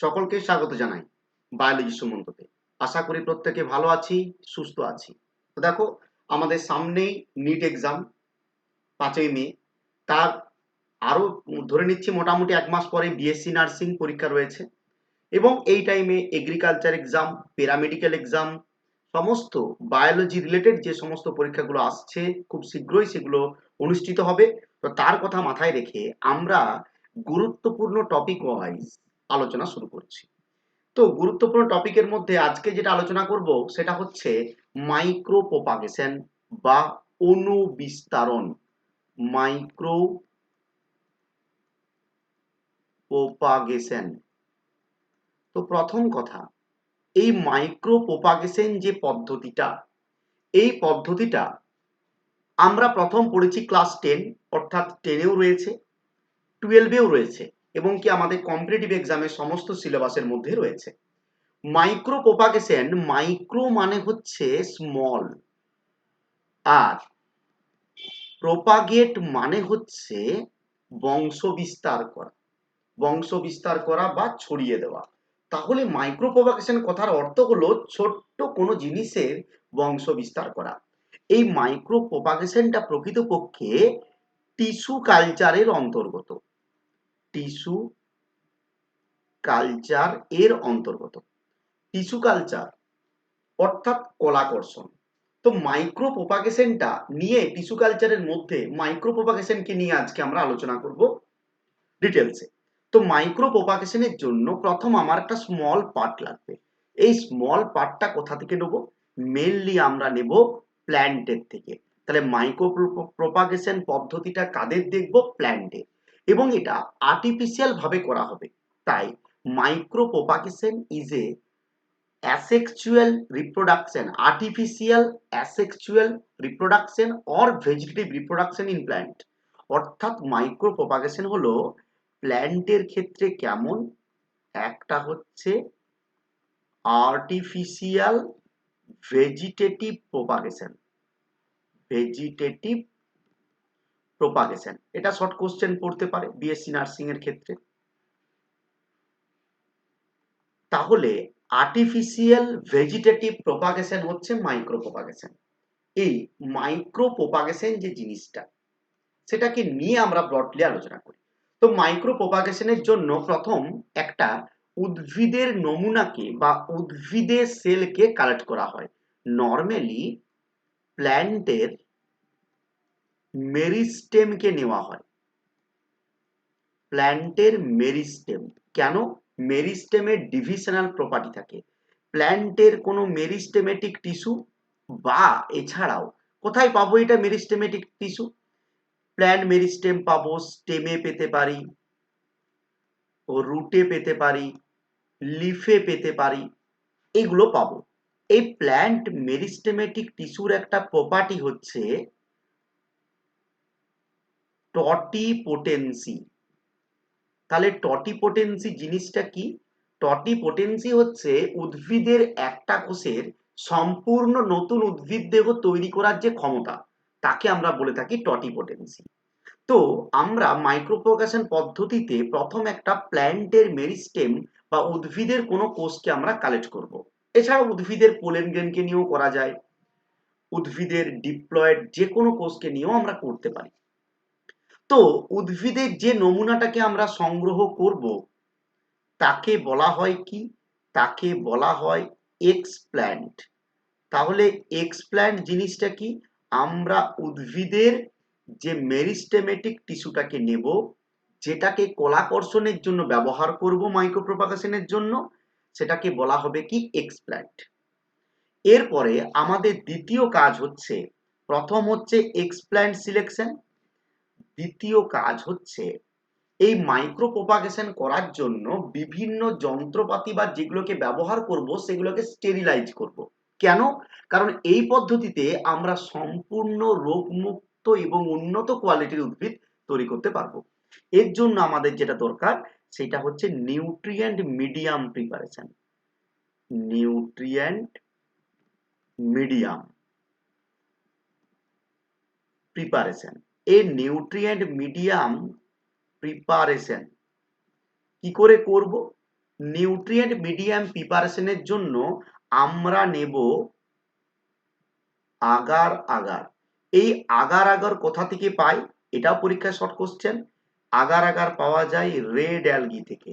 সকলকে স্বাগত জানাই বায়োলজি সুমন্ততে। আশা করি প্রত্যেকে ভালো আছি, সুস্থ আছি। তো দেখো, আমাদের সামনেই নিট এক্সাম পাঁচই মে। তার আরও ধরে নিচ্ছি মোটামুটি এক মাস পরে বিএসসি নার্সিং পরীক্ষা রয়েছে। এবং এই টাইমে এগ্রিকালচার এক্সাম প্যারামেডিক্যাল এক্সাম সমস্ত বায়োলজি রিলেটেড যে সমস্ত পরীক্ষাগুলো আসছে, খুব শীঘ্রই সেগুলো অনুষ্ঠিত হবে। তো তার কথা মাথায় রেখে আমরা গুরুত্বপূর্ণ টপিক ওয়াইজ আলোচনা শুরু করছি। তো গুরুত্বপূর্ণ টপিকের মধ্যে আজকে যেটা আলোচনা করব সেটা হচ্ছে মাইক্রো প্রোপাগেশন বা অণু বিস্তারণ মাইক্রো প্রোপাগেশন তো প্রথম কথা, এই মাইক্রো প্রোপাগেশন যে পদ্ধতিটা, এই পদ্ধতিটা আমরা প্রথম পড়েছি ক্লাস টেন অর্থাৎ টেনেও রয়েছে টুয়েলভেও রয়েছে। এবং কি আমাদের কম্পিটিটিভ এক্সামের সমস্ত সিলেবাসের মধ্যে রয়েছে। মাইক্রো প্রোপাগেশন মাইক্রো মানে হচ্ছে স্মল আর প্রোপাগেট মানে হচ্ছে বংশ বিস্তার করা। বংশ বিস্তার করা বা ছড়িয়ে দেওয়া। তাহলে মাইক্রো প্রোপাগেশন কথার অর্থ হলো ছোট্ট কোনো জিনিসের বংশ বিস্তার করা। এই মাইক্রো প্রোপাগেশনটা প্রকৃতপক্ষে টিস্যু কালচারের অন্তর্গত। টিস্যু কালচার এর অন্তর্গত। টিস্যু কালচার অর্থাৎ কলাকর্ষণ। তো মাইক্রো প্রোপাগেশনটা নিয়ে টিস্যু কালচারের মধ্যে মাইক্রো প্রোপাগেশনকে নিয়ে আজকে আমরা আলোচনা করব ডিটেলসে তো মাইক্রো প্রোপাগেশনের জন্য প্রথম আমার একটা স্মল পার্ট লাগবে। এই স্মল পার্টটা কোথা থেকে নেব? মেনলি আমরা নেব প্ল্যান্টের থেকে। তাহলে মাইক্রো প্রোপাগেশন পদ্ধতিটা কাদের দেখব? প্ল্যান্টের এবং এটা আর্টিফিশিয়াল ভাবে করা হবে। তাই micro propagation is a asexual reproduction artificial asexual reproduction or vegetative reproduction in plant অর্থাৎ মাইক্রো প্রপাগেশন হলো প্ল্যান্টের ক্ষেত্রে কেমন? একটা হচ্ছে artificial vegetative propagation vegetative propagation এটা শর্ট কোশ্চেন পড়তে পারে বিএসসি নার্সিং এর ক্ষেত্রে। তাহলে আর্টিফিশিয়াল ভেজিটেটিভ প্রপাগেশন হচ্ছে মাইক্রো প্রপাগেশন এই মাইক্রো প্রপাগেশন যে জিনিসটা, সেটাকে নিয়ে আমরা ব্রডলি আলোচনা করি। তো মাইক্রো প্রপাগেশনের জন্য প্রথম একটা উদ্ভিদের নমুনাকে বা উদ্ভিদের সেলকে কালেক্ট করা হয়। নর্মালি প্ল্যান্টের মেরিস্টেমকে নেওয়া হয়। প্ল্যান্টের মেরিস্টেম। কেন? মেরিস্টেমের ডিভিশনাল প্রপার্টি থাকে। প্ল্যান্টের কোনো মেরিস্টেমেটিক টিস্যু বা এছাড়াও কোথায় পাবো এটা মেরিস্টেমেটিক টিস্যু? প্ল্যান্ট মেরিস্টেম পাবো স্টেমে পেতে পারি ও রুটে পেতে পারি, লিফে পেতে পারি, এগুলো পাবো। এই প্ল্যান্ট মেরিস্টেমেটিক টিস্যুর একটা প্রপার্টি হচ্ছে টটি পোটেন্সি তাহলে টটি পোটেন্সি জিনিসটা কি? টটি পোটেন্সি হচ্ছে উদ্ভিদের একটা কোষের সম্পূর্ণ নতুন উদ্ভিদ দেহ তৈরি করার যে ক্ষমতা, তাকে আমরা বলে থাকি টটি পোটেন্সি তো আমরা মাইক্রোপ্রোকাশন পদ্ধতিতে প্রথম একটা প্ল্যান্টের মেরিস্টেম বা উদ্ভিদের কোনো কোষকে আমরা কালেক্ট করব। এছাড়া উদ্ভিদের পোলেন গ্রেনকে নিয়েও করা যায়। উদ্ভিদের ডিপ্লয়েড যে কোনো কোষকে নিয়েও আমরা করতে পারি। তো উদ্ভিদের যে নমুনাটাকে আমরা সংগ্রহ করব, তাকে বলা হয় কি? তাকে বলা হয় এক্সপ্ল্যান্ট তাহলে এক্সপ্ল্যান্ট জিনিসটা কি? আমরা উদ্ভিদের যে মেরিস্টেমেটিক টিস্যুটাকে নেব, যেটাকে কলাকর্ষণের জন্য ব্যবহার করব মাইক্রোপ্রোপাগেশনের জন্য, সেটাকে বলা হবে কি? এক্সপ্ল্যান্ট এরপরে আমাদের দ্বিতীয় কাজ হচ্ছে, প্রথম হচ্ছে এক্সপ্ল্যান্ট সিলেকশন দ্বিতীয় কাজ হচ্ছে এই মাইক্রো প্রোপাগেশন করার জন্য বিভিন্ন যন্ত্রপাতি বা যেগুলোকে ব্যবহার করব, সেগুলোকে স্টেরিলাইজ করব। কেন? কারণ এই পদ্ধতিতে আমরা সম্পূর্ণ রোগমুক্ত এবং উন্নত কোয়ালিটির উদ্ভিদ তৈরি করতে পারব। এর জন্য আমাদের যেটা দরকার, সেটা হচ্ছে nutrient medium preparation nutrient medium preparation এ নিউট্রিয়েন্ট মিডিয়াম প্রিপারেশন কি করে করব? নিউট্রিয়েন্ট মিডিয়াম প্রিপারেশনের জন্য আমরা নেব আগার আগার। এই আগার আগার কোথা থেকে পাই? এটাও পরীক্ষায় শর্ট কোশ্চেন আগার আগার পাওয়া যায় রেড অ্যালগি থেকে।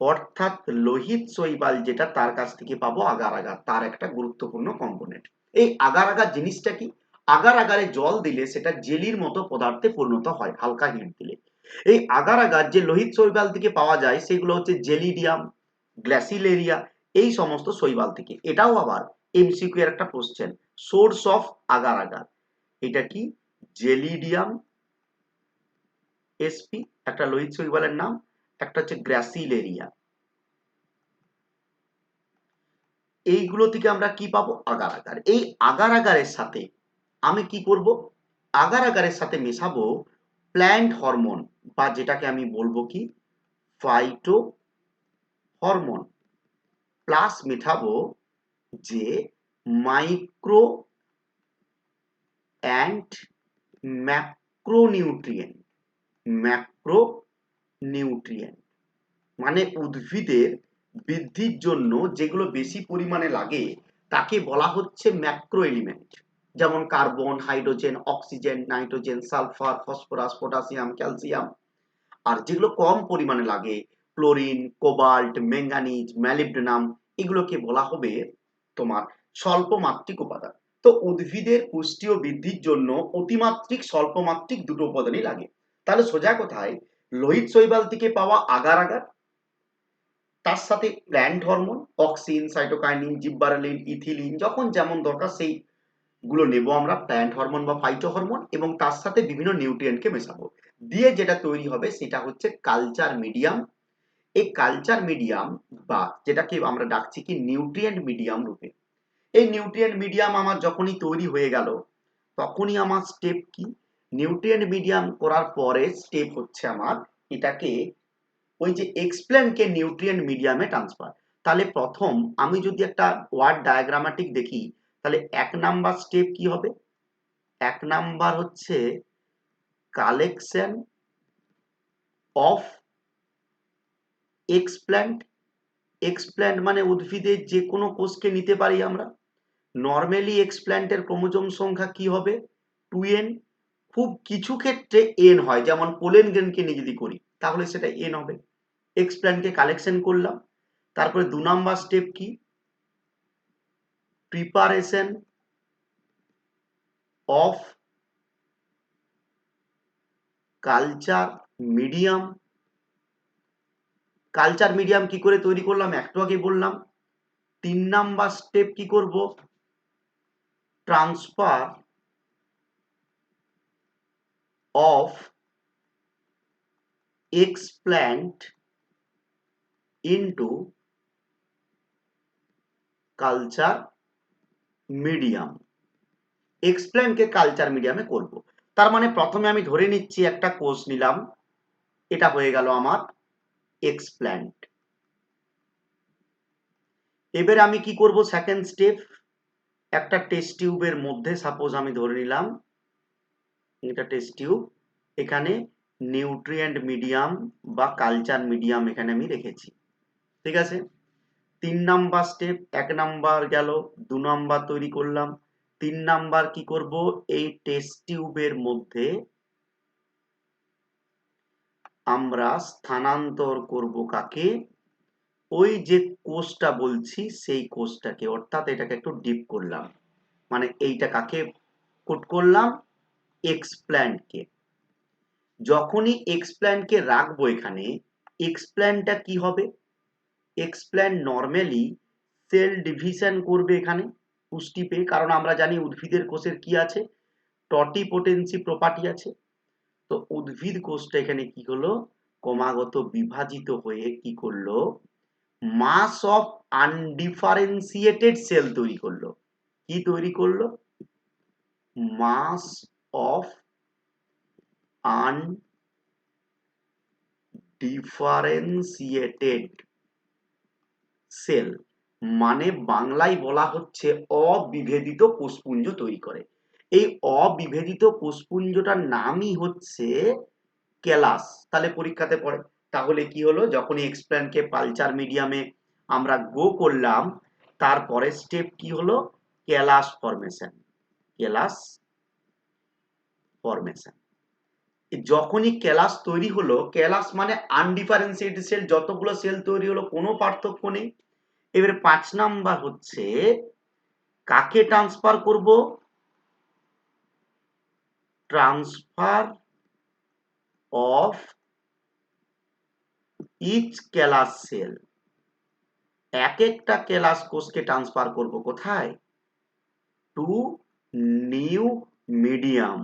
অর্থাৎ লোহিত শৈবাল যেটা তার কাছ থেকে পাবো আগার আগার, তার একটা গুরুত্বপূর্ণ কম্পোনেন্ট এই আগার আগার জিনিসটা কি? আগার আগারে জল দিলে সেটা জেলির মতো পদার্থে পরিণত হয়, হালকা হিট দিলে। এই আগার আগার যে লোহিত শৈবাল থেকে পাওয়া যায়, সেগুলো হচ্ছে জেলিডিয়াম, গ্ল্যাসিলেরিয়া, এই সমস্ত শৈবাল থেকে। এটাও আবার এমসিকিউ এর একটা question source of agar agar এটা কি? জেলিডিয়াম এসপি একটা লোহিত শৈবালের নাম, একটা হচ্ছে গ্র্যাসিলেরিয়া এইগুলো থেকে আমরা কি পাবো? আগার আগার এই আগার আগারের সাথে আমি কি করব? আগার আগারের সাথে মেশাবো প্ল্যান্ট হরমোন বা যেটাকে আমি বলব কি? ফাইটো হরমোন প্লাস মেটাবো যে micro and macronutrient macro nutrient মানে উদ্ভিদের বৃদ্ধির জন্য যেগুলো বেশি পরিমাণে লাগে তাকে বলা হচ্ছে ম্যাক্রো এলিমেন্ট যেমন carbon hydrogen oxygen nitrogen sulphur phosphorus potassium calcium আর যেগুলো কম পরিমাণে লাগে ক্লোরিন কোবাল্ট ম্যাঙ্গানিজ ম্যালিবডেনাম এগুলোকে বলা হবে তোমার স্বল্পমাত্রিক উপাদান। তো উদ্ভিদের পুষ্টি ও বৃদ্ধির জন্য অতিমাত্রিক স্বল্পমাত্রিক দুটো উপাদানই লাগে। তাহলে সোজা কথায়, লোহিত শৈবাল থেকে পাওয়া আগার আগার, তার সাথে plant hormone auxin cytokinin gibberellin ethylene যখন যেমন দরকার সেই গুলো নেব আমরা প্ল্যান্ট হরমোন বা ফাইটো হরমোন এবং তার সাথে বিভিন্ন নিউট্রিয়েন্টকে মেশাবো। দিয়ে যেটা তৈরি হবে, সেটা হচ্ছে কালচার মিডিয়াম এই কালচার মিডিয়াম বা যেটাকে আমরা ডাকছি কি নিউট্রিয়েন্ট মিডিয়াম রূপে। এই নিউট্রিয়েন্ট মিডিয়াম আমার যখনই তৈরি হয়ে গেল, তখনই আমার স্টেপ কি? নিউট্রিয়েন্ট মিডিয়াম করার পরে স্টেপ হচ্ছে আমার এটাকে ওই যে এক্সপ্লেনকে নিউট্রিয়েন্ট মিডিয়ামে ট্রান্সফার তাহলে প্রথম আমি যদি একটা ওয়ার্ড ডায়াগ্রামাটিক দেখি তাহলে এক নাম্বার স্টেপ কি হবে? এক নাম্বার হচ্ছে কালেকশন অফ এক্সপ্ল্যান্ট এক্সপ্ল্যান্ট মানে উদ্ভিদের যে কোনো কোষকে নিতে পারি আমরা। নর্মালি এক্সপ্ল্যান্টের ক্রোমোজোম সংখ্যা কি হবে? টু এন খুব কিছু ক্ষেত্রে এন হয়, যেমন পোলেন গ্রেনকে নিয়ে যদি করি, তাহলে সেটা এন হবে। এক্সপ্ল্যান্টকে কালেকশন করলাম, তারপরে দু নাম্বার স্টেপ কি? Preparation of culture medium culture medium কি করে তৈরি করলাম? একটু আগে বললাম। তিন নাম্বার স্টেপ কি করব? Transfer of explant into culture medium এক্সপ্ল্যান্টকে culture মিডিয়ামে করব। তার মানে প্রথমে আমি ধরে নিচ্ছি একটা কোর্স নিলাম। এটা হয়ে গেল আমার এক্সপ্ল্যান্ট এবার আমি কি করব সেকেন্ড স্টেপ একটা টেস্ট টিউবের মধ্যে সাপোজ আমি ধরে নিলাম। এটা টেস্ট টিউব এখানে নিউট্রিয়েন্ট মিডিয়াম বা কালচার মিডিয়াম এখানে আমি রেখেছি। ঠিক আছে? তিন নাম্বার স্টেপ এক নাম্বার গেল, দু নাম্বার তৈরি করলাম। তিন নাম্বার কি করব? এই টেস্ট টিউবের মধ্যে আমরা স্থানান্তর করব কাকে? ওই যে কোষটা বলছি, সেই কোষটাকে, অর্থাৎ এটাকে একটু ডিপ করলাম। মানে এইটা কাকে কোট করলাম? এক্সপ্ল্যান্টকে যখনই এক্সপ্ল্যান্টকে রাখব এখানে এক্সপ্ল্যান্টটা কি হবে? এক্সপ্ল্যান্ট নর্মালি সেল ডিভিশন করবে এখানে, পুষ্টি পেয়ে, কারণ আমরা জানি উদ্ভিদের কোষের কি আছে? টটি পোটেন্সি প্রপার্টি আছে। তো উদ্ভিদ কোষটা এখানে কি হলো ক্রমাগত বিভাজিত হয়ে কি করল? মাস অফ আনডিফারেন্সিয়েটেড সেল তৈরি করল। কি তৈরি করল? মাস অফ আনডিফারেন্সিয়েটেড সেল মানে বাংলায় বলা হচ্ছে অবিভেদিত কোষপুঞ্জ তৈরি করে। এই অবিভেদিত কোষপুঞ্জটার নামই হচ্ছে কেলাস। তাহলে পরীক্ষাতে পড়ে। তাহলে কি হলো? যখনই এক্সপ্ল্যানকে পালচার মিডিয়ামে আমরা গো করলাম তারপরে স্টেপ কি হলো? ক্যালাস ফরমেশন ক্যালাস ফরমেশন যখনই ক্যালাস তৈরি হলো ক্যালাস মানে আনডিফারেন্সিয়েটেড সেল যতগুলো সেল তৈরি হলো, কোনো পার্থক্য নেই। এবারে পাঁচ নাম্বার হচ্ছে, কাকে ট্রান্সফার করব? Transfer of each callus cell এক একটা ক্যালাস কোষকে ট্রান্সফার করব কোথায়? টু নিউ মিডিয়াম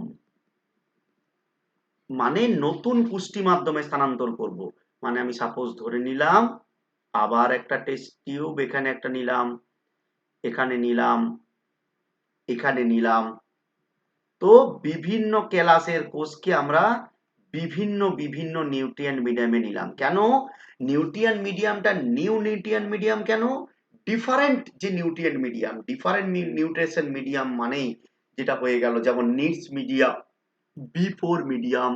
মানে নতুন পুষ্টি মাধ্যমে স্থানান্তর করব। মানে আমি সাপোজ ধরে নিলাম আবার একটা টেস্ট টিউব এখানে একটা নিলাম, এখানে নিলাম এখানে নিলাম। তো বিভিন্ন ক্যালাসের কোষকে আমরা বিভিন্ন বিভিন্ন নিউট্রিয়েন্ট মিডিয়ামে নিলাম। কেন? নিউট্রিয়েন্ট মিডিয়ামটা নিউ নিউট্রিয়েন্ট মিডিয়াম কেন? ডিফারেন্ট যে nutrient medium different nutrition medium মানেই যেটা হয়ে গেল, যেমন needs medium B four medium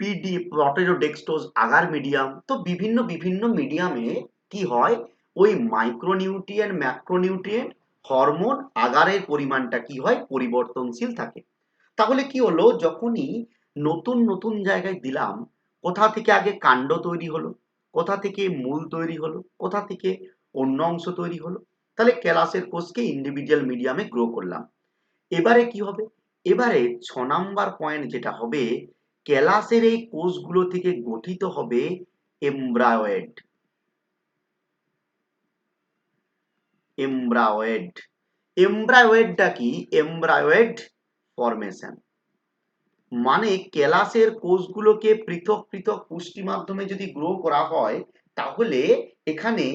PD potato dextrose agar medium তো বিভিন্ন বিভিন্ন মিডিয়ামে কি হয়? ওই মাইক্রোনিউট্রিয়েন্ট ম্যাক্রোনিউট্রিয়েন্ট হরমোন আগারের পরিমাণটা কি হয়? পরিবর্তনশীল থাকে। তাহলে কি হলো? যখনই নতুন নতুন জায়গায় দিলাম, কোথা থেকে আগে কাণ্ড তৈরি হলো? কোথা থেকে মূল তৈরি হলো? কোথা থেকে অন্য অংশ তৈরি হলো? তাহলে ক্যালাসের কোষকে ইন্ডিভিজুয়াল মিডিয়ামে গ্রো করলাম। এবারে কি হবে? এবারে ছ নাম্বার পয়েন্ট যেটা হবে ক্যালাসের এই কোষগুলো থেকে গঠিত হবে এমব্রায়োয়েড। এমব্রায়োয়েড। এমব্রায়োয়েডটা কি? Embryoid formation. মানে ক্যালাসের কোষগুলোকে পৃথক পৃথক পুষ্টি মাধ্যমে যদি গ্রো করা হয়, তাহলে এখানে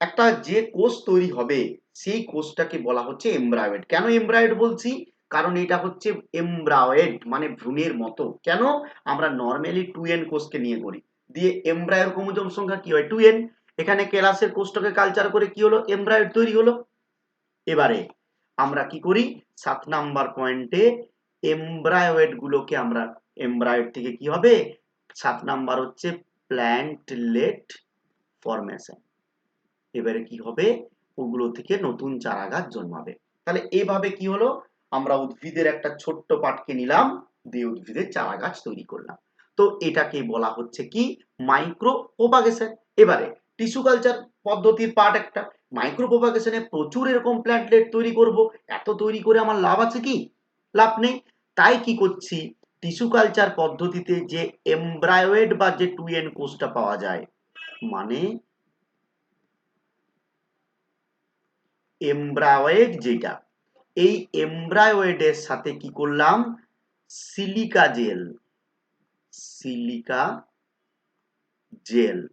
একটা যে কোষ তৈরি হবে, সেই কোষটাকে বলা হচ্ছে এমব্রায়োয়েড। কেন এমব্রায়োয়েড বলছি? কারণ এটা হচ্ছে এমব্রায়োয়েড মানে ভ্রূণের মতো। কেন? আমরা নর্মালি টু এন কোষকে নিয়ে করি। দিয়ে এমব্রায়োর ক্রোমোজোম সংখ্যা কি হয়? টু এন এখানে ক্যালাসের কোষটাকে কালচার করে কি হলো? এমব্রায়োয়েড তৈরি হলো। এবারে আমরা কি করি? সাত নাম্বার পয়েন্টে এমব্রায়োয়েড গুলোকে আমরা এমব্রায়োয়েড থেকে কি হবে? সাত নাম্বার হচ্ছে প্ল্যান্টলেট ফরমেশন এবারে কি হবে? ওগুলো থেকে নতুন চারা গাছ জন্মাবে। তাহলে এভাবে কি হলো? আমরা উদ্ভিদের একটা ছোট্ট পাটকে নিলাম, দিয়ে উদ্ভিদের চারা গাছ তৈরি করলাম। তো এটাকে বলা হচ্ছে কি? মাইক্রো প্রোপাগেশন এবারে টিস্যু কালচার পদ্ধতির পার্ট একটা। মাইক্রো প্রোপাগেশনে প্রচুর এরকম প্ল্যান্টলেট তৈরি করব। এত তৈরি করে আমার লাভ আছে কি? লাভ নেই। তাই কি করছি? টিস্যু কালচার পদ্ধতিতে যে এমব্রায়োয়েড বা যে টু এন কোষটা পাওয়া যায় মানে এমব্রায়োয়েড যেটা এই এমব্রায়োয়েডের সাথে কি করলাম? Silica gel. Silica gel.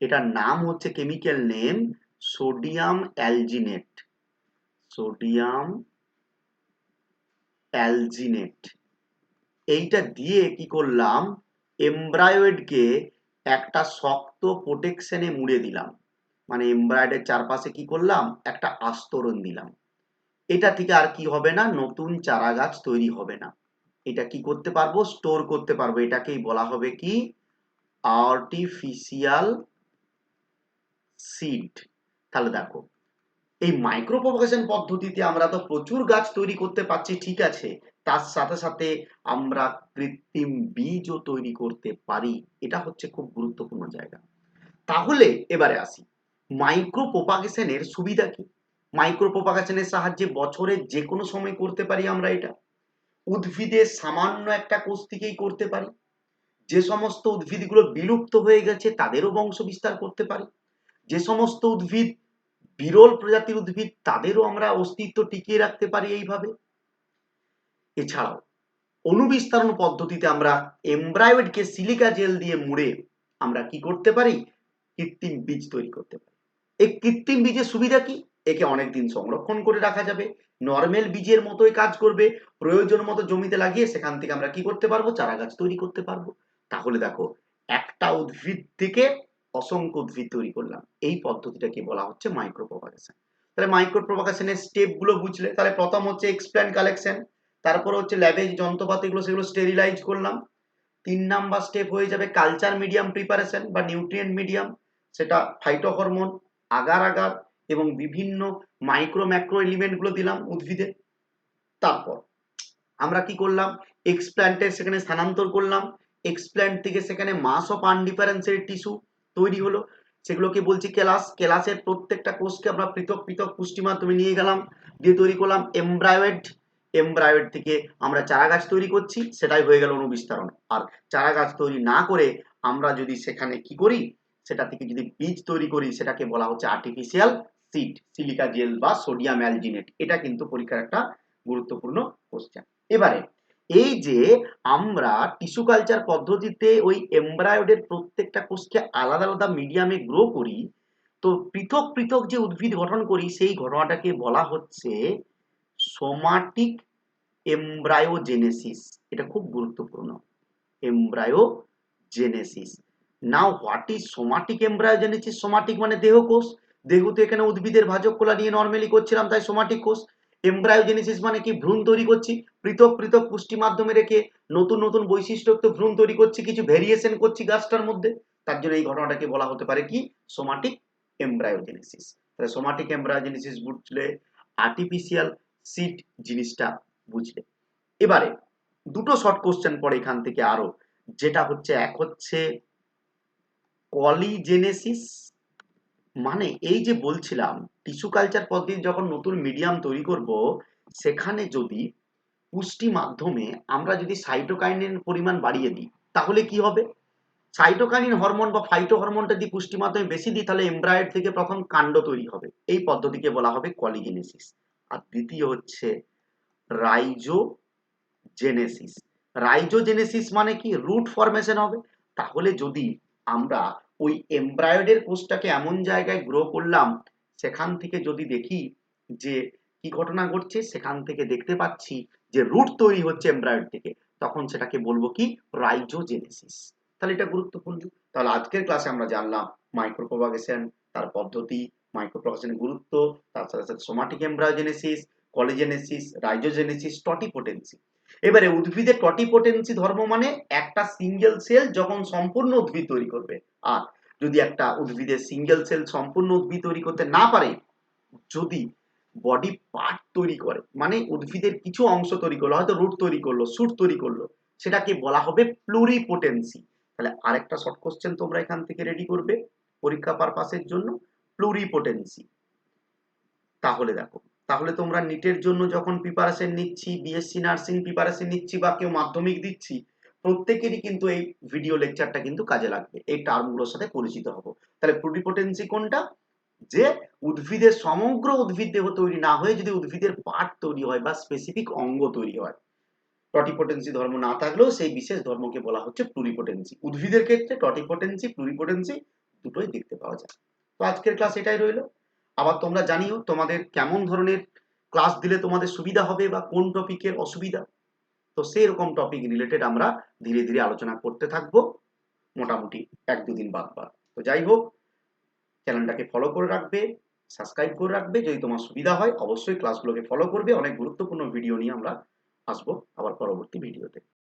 এটার নাম হচ্ছে chemical name sodium alginate. Sodium alginate. এইটা দিয়ে কি করলাম? এমব্রায়োয়েডকে একটা শক্ত প্রোটেকশনে মুড়ে দিলাম। মানে এমব্রায়োয়েডের চারপাশে কি করলাম? একটা আস্তরণ দিলাম। এটা থেকে আর কি হবে না? নতুন চারা গাছ তৈরি হবে না। এটা কি করতে পারব? স্টোর করতে পারব। এটাকেই বলা হবে কি? আর্টিফিশিয়াল সিড তাহলে দেখো, এই মাইক্রোপ্রোপোগেশন পদ্ধতিতে আমরা তো প্রচুর গাছ তৈরি করতে পারছি, ঠিক আছে। তার সাথে সাথে আমরা কৃত্রিম বীজও তৈরি করতে পারি। এটা হচ্ছে খুব গুরুত্বপূর্ণ জায়গা। তাহলে এবারে আসি। মাইক্রো প্রপাগেশনের সুবিধা কি? মাইক্রো প্রপাগেশনের সাহায্যে বছরের যে কোনো সময় করতে পারি আমরা এটা। উদ্ভিদের সামান্য একটা কোষ থেকেই করতে পারি। যে সমস্ত উদ্ভিদগুলো বিলুপ্ত হয়ে গেছে তাদেরও বংশ বিস্তার করতে পারি। যে সমস্ত উদ্ভিদ বিরল প্রজাতির উদ্ভিদ তাদেরও আমরা অস্তিত্ব টিকিয়ে রাখতে পারি এইভাবে। এছাড়াও অনুবিস্তারণ পদ্ধতিতে আমরা এমব্রায়োয়েডকে সিলিকা জেল দিয়ে মুড়ে আমরা কি করতে পারি? কৃত্রিম বীজ তৈরি করতে পারি। এই কৃত্রিম বীজের সুবিধা কি? একে অনেকদিন সংরক্ষণ করে রাখা যাবে। নর্মাল বীজের মতোই কাজ করবে। প্রয়োজন মতো জমিতে লাগিয়ে সেখান থেকে আমরা কি করতে পারব? চারা গাছ তৈরি করতে পারব। তাহলে দেখো, একটা উদ্ভিদ থেকে অসংখ্য উদ্ভিদ তৈরি করলাম। এই পদ্ধতিটাকে বলা হচ্ছে মাইক্রো প্রপাগেশন তাহলে মাইক্রো প্রপাগেশনের স্টেপগুলো বুঝলে, তাহলে প্রথম হচ্ছে এক্সপ্ল্যান্ট কালেকশন তারপর হচ্ছে ল্যাবে যন্ত্রপাতিগুলো সেগুলো স্টেরিলাইজ করলাম। তিন নাম্বার স্টেপ হয়ে যাবে কালচার মিডিয়াম প্রিপারেশন বা নিউট্রিয়েন্ট মিডিয়াম সেটা ফাইটোহরমোন আগার আগার এবং বিভিন্ন মাইক্রো ম্যাক্রো এলিমেন্টগুলো দিলাম উদ্ভিদে। তারপর আমরা কি করলাম? এক্সপ্ল্যান্টে সেখানে স্থানান্তর করলাম। এক্সপ্ল্যান্ট থেকে সেখানে মাস অফ আনডিফারেন্সিয়েট টিস্যু তৈরি হলো। সেগুলোকে বলছি কেলাস। কেলাসের প্রত্যেকটা কোষকে আমরা পৃথক পৃথক পুষ্টি মাধ্যমে নিয়ে গেলাম, দিয়ে তৈরি করলাম এমব্রায়োয়েড এমব্রায়োয়েড থেকে আমরা চারা গাছ তৈরি করছি, সেটাই হয়ে গেল অনুবিস্তারণ। আর চারা গাছ তৈরি না করে আমরা যদি সেখানে কি করি? সেটা থেকে যদি বীজ তৈরি করি, সেটাকে বলা হচ্ছে আর্টিফিশিয়াল সিড, সিলিকা জেল বা সোডিয়াম অ্যালজিনেট। এটা কিন্তু পরীক্ষার একটা গুরুত্বপূর্ণ কোশ্চেন এবারে, এই যে আমরা টিস্যু কালচার পদ্ধতিতে ওই এমব্রায়োডের প্রত্যেকটা কোষকে আলাদা আলাদা মিডিয়ামে গ্রো করি, তো পৃথক পৃথক যে উদ্ভিদ গঠন করি, সেই ঘটনাটাকে বলা হচ্ছে সোমাটিক এমব্রায়োজেনেসিস এটা খুব গুরুত্বপূর্ণ। Embryogenesis now what is somatic embryogenesis somatic মানে দেহকোষ দেহ তো এখানে উদ্ভিদের ভাজক কোলা নিয়ে নর্মালি করছিলাম, তাই সোমাটিক কোষ এমব্রায়োজেনেসিস মানে কি ভ্রূণ তৈরি করছি, পৃথক পৃথক পুষ্টি মাধ্যমে রেখে নতুন নতুন বৈশিষ্ট্যযুক্ত ভ্রূণ তৈরি করছি, কিছু ভেরিয়েশন করছি গাছটার মধ্যে, তার জন্য এই ঘটনাটাকে বলা হতে পারে কি? সোমাটিক এমব্রায়োজেনেসিস তাহলে সোমাটিক এমব্রায়োজেনেসিস বুঝলে আর্টিফিশিয়াল সিড জিনিসটা বুঝলে। এবারে, দুটো শর্ট কোশ্চেন পড়ে এখান থেকে আরও, যেটা হচ্ছে, এক হচ্ছে, কলিজেনেসিস মানে এই যে বলছিলাম টিস্যু কালচার পদ্ধতি যখন নতুন মিডিয়াম তৈরি করব, সেখানে যদি পুষ্টি মাধ্যমে আমরা যদি সাইটোকাইনের পরিমাণ বাড়িয়ে দিই, তাহলে কি হবে? সাইটোকাইনিন হরমোন বা ফাইটো হরমোনটা যদি পুষ্টি মাধ্যমে বেশি দিই, তাহলে এমব্রায়েড থেকে প্রথম কাণ্ড তৈরি হবে। এই পদ্ধতিকে বলা হবে কলিজেনেসিস আর দ্বিতীয় হচ্ছে রাইজোজেনেসিস রাইজোজেনেসিস মানে কি? রুট ফরমেশন হবে। তাহলে যদি আমরা ওই এমব্রায়োডের কোষটাকে এমন জায়গায় গ্রো করলাম, সেখান থেকে যদি দেখি যে কি ঘটনা ঘটছে, সেখান থেকে দেখতে পাচ্ছি যে রুট তৈরি হচ্ছে এমব্রায়োড থেকে, তখন সেটাকে বলব কি রাইজোজেনেসিস তাহলে এটা গুরুত্বপূর্ণ। তাহলে আজকের ক্লাসে আমরা জানলাম মাইক্রোপ্রোপাগেশন তার পদ্ধতি মাইক্রোপ্রোপাগেশনের গুরুত্ব, তার সাথে সাথে সোমাটিক এমব্রায়োজেনেসিস কলিজেনেসিস রাইজোজেনেসিস টটিপোটেন্সি এবারে উদ্ভিদের টটিপোটেন্সি ধর্ম মানে একটা সিঙ্গেল সেল যখন সম্পূর্ণ উদ্ভিদ তৈরি করবে। আর যদি একটা উদ্ভিদের সিঙ্গেল সেল সম্পূর্ণ উদ্ভিদ তৈরি করতে না পারে, যদি বডি পার্ট তৈরি করে মানে উদ্ভিদের কিছু অংশ তৈরি করল, হয়তো রুট তৈরি করল সুট তৈরি করল, সেটাকে বলা হবে প্লুরিপোটেন্সি তাহলে আরেকটা শর্ট কোশ্চেন তোমরা এখান থেকে রেডি করবে পরীক্ষা পারপাসের জন্য প্লুরিপোটেন্সি তাহলে দেখো তাহলে তোমরা নিটের জন্য যখন প্রিপারেশন নিচ্ছি বিএসসি নার্সিং প্রিপারেশন নিচ্ছি বা কেউ মাধ্যমিক দিচ্ছি, প্রত্যেকেরই কিন্তু এই ভিডিও লেকচারটা কিন্তু কাজে লাগবে। এই টার্মগুলোর সাথে পরিচিত হব। তাহলে প্লুরিপোটেন্সি কোনটা? যে উদ্ভিদের সমগ্র উদ্ভিদ দেহ তৈরি না হয়ে যদি উদ্ভিদের পার্ট তৈরি হয় বা স্পেসিফিক অঙ্গ তৈরি হয় টটিপোটেন্সি ধর্ম না থাকলেও সেই বিশেষ ধর্মকে বলা হচ্ছে প্লুরিপোটেন্সি উদ্ভিদের ক্ষেত্রে টটিপোটেন্সি প্লুরিপোটেন্সি দুটোই দেখতে পাওয়া যায়। তো আজকের ক্লাস এটাই রইল। আবার তোমরা জানিও তোমাদের কেমন ধরনের ক্লাস দিলে তোমাদের সুবিধা হবে বা কোন টপিকের অসুবিধা। তো সেই রকম টপিক রিলেটেড আমরা ধীরে ধীরে আলোচনা করতে থাকব, মোটামুটি এক দুদিন বাদ বাদ। তো যাই হোক চ্যানেলটাকে ফলো করে রাখবে সাবস্ক্রাইব করে রাখবে, যদি তোমার সুবিধা হয়, অবশ্যই ক্লাসগুলোকে ফলো করবে। অনেক গুরুত্বপূর্ণ ভিডিও নিয়ে আমরা আসব আবার পরবর্তী ভিডিওতে